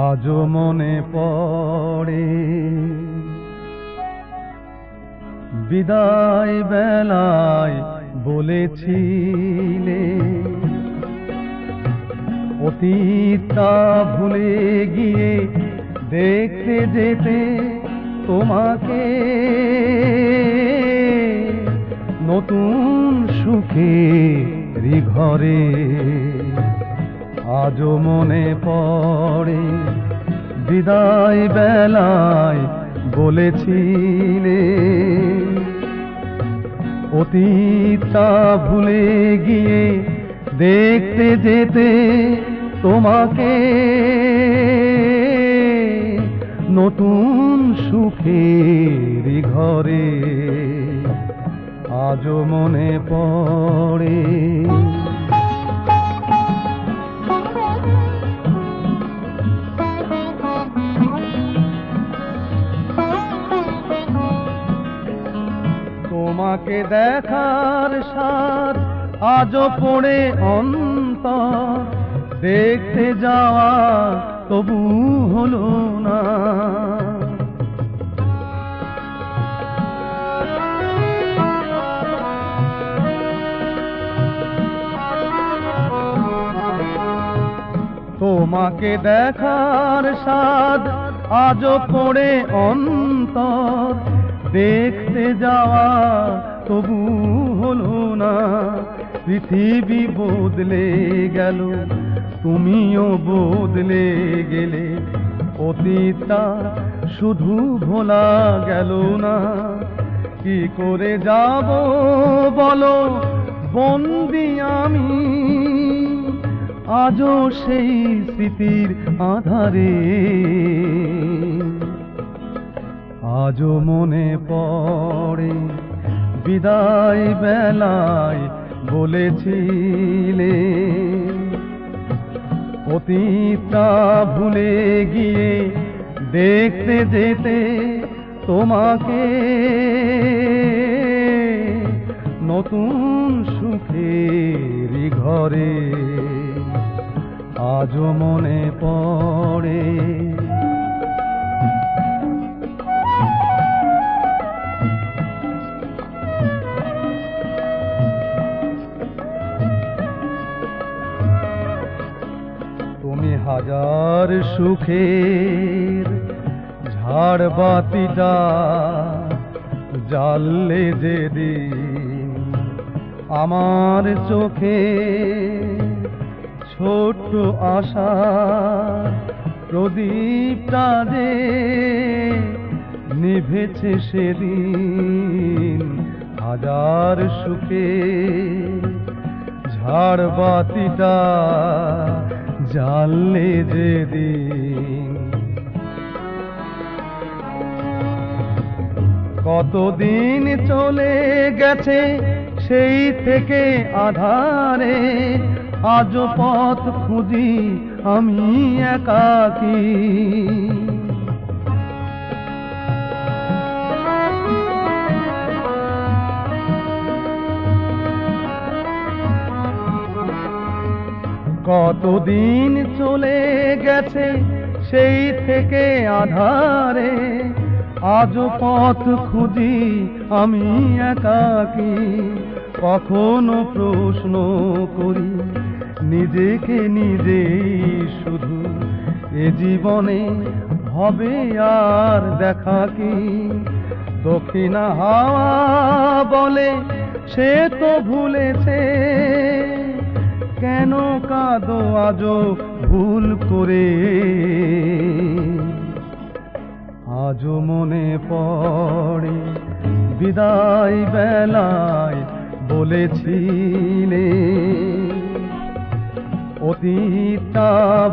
আজো মনে পড়ে বিদায় বেলায় বলেছিলে অতীতটা ভুলে গিয়ে দেখতে যেতে তোমাকে নতুন সুখে ঘরে আজও মনে পড়ে বিদায় বেলায় বলেছিলে, অতীতটা ভুলে গিয়ে দেখতে যেতে তোমাকে নতুন সুখের ঘরে আজও মনে পড়ে। তোমাকে দেখার সার আজও পড়ে অন্তর। দেখতে যাওয়া তবু হলো না। তোমাকে দেখার স্বাদ আজও পড়ে অন্তর। দেখতে যাওয়া তবু হলো না। পৃথিবী বদলে গেল, তুমিও বদলে গেলে, অতীতটা শুধু ভোলা গেল না। কি করে যাব বলো, বন্দি আমি? আজও সেই স্মৃতির আধারে। আজও মনে পড়ে বিদায় বেলায় বলেছিলে অতীতটা ভুলে গিয়ে দেখতে যেতে তোমাকে। নতুন সুখের ঘরে আজও মনে পড়ে হাজার সুখের ঝাড় বাতিটা জানলে যেদিন আমার চোখে ছোট্ট আশা প্রদীপটা যে নিভেছে সেদিন হাজার সুখে ঝাড় বাতিটা জানলে যেদিন কতদিন চলে গেছে সেই থেকে আধারে আজ পথ খুঁজি আমি একাকী। কতদিন চলে গেছে সেই থেকে আধারে আজ পথ খুঁজি আমি একাকী কখনো প্রশ্ন করি, নিজেকে নিজেই শুধু, এ জীবনে হবে আর দেখা কি? দক্ষিণা হাওয়া বলে সে তো ভুলেছে কেন কাঁদো আজও ভুল করে? আজও মনে পড়ে বিদায় বেলায় বলেছিলে, অতীতটা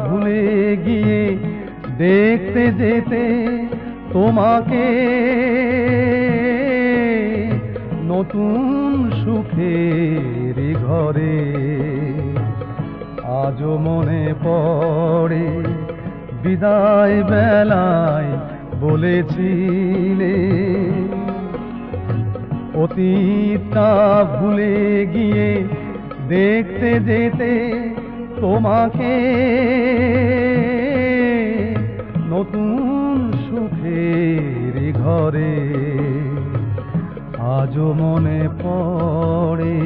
ভুলে গিয়ে দেখতে যেতে তোমাকে নতুন সুখের ঘরে আজও মনে পড়ে। বিদায় বেলায় বলেছিলে, অতীতটা ভুলে গিয়ে দেখতে যেতে তোমাকে নতুন সুখের ঘরে আজও মনে পড়ে।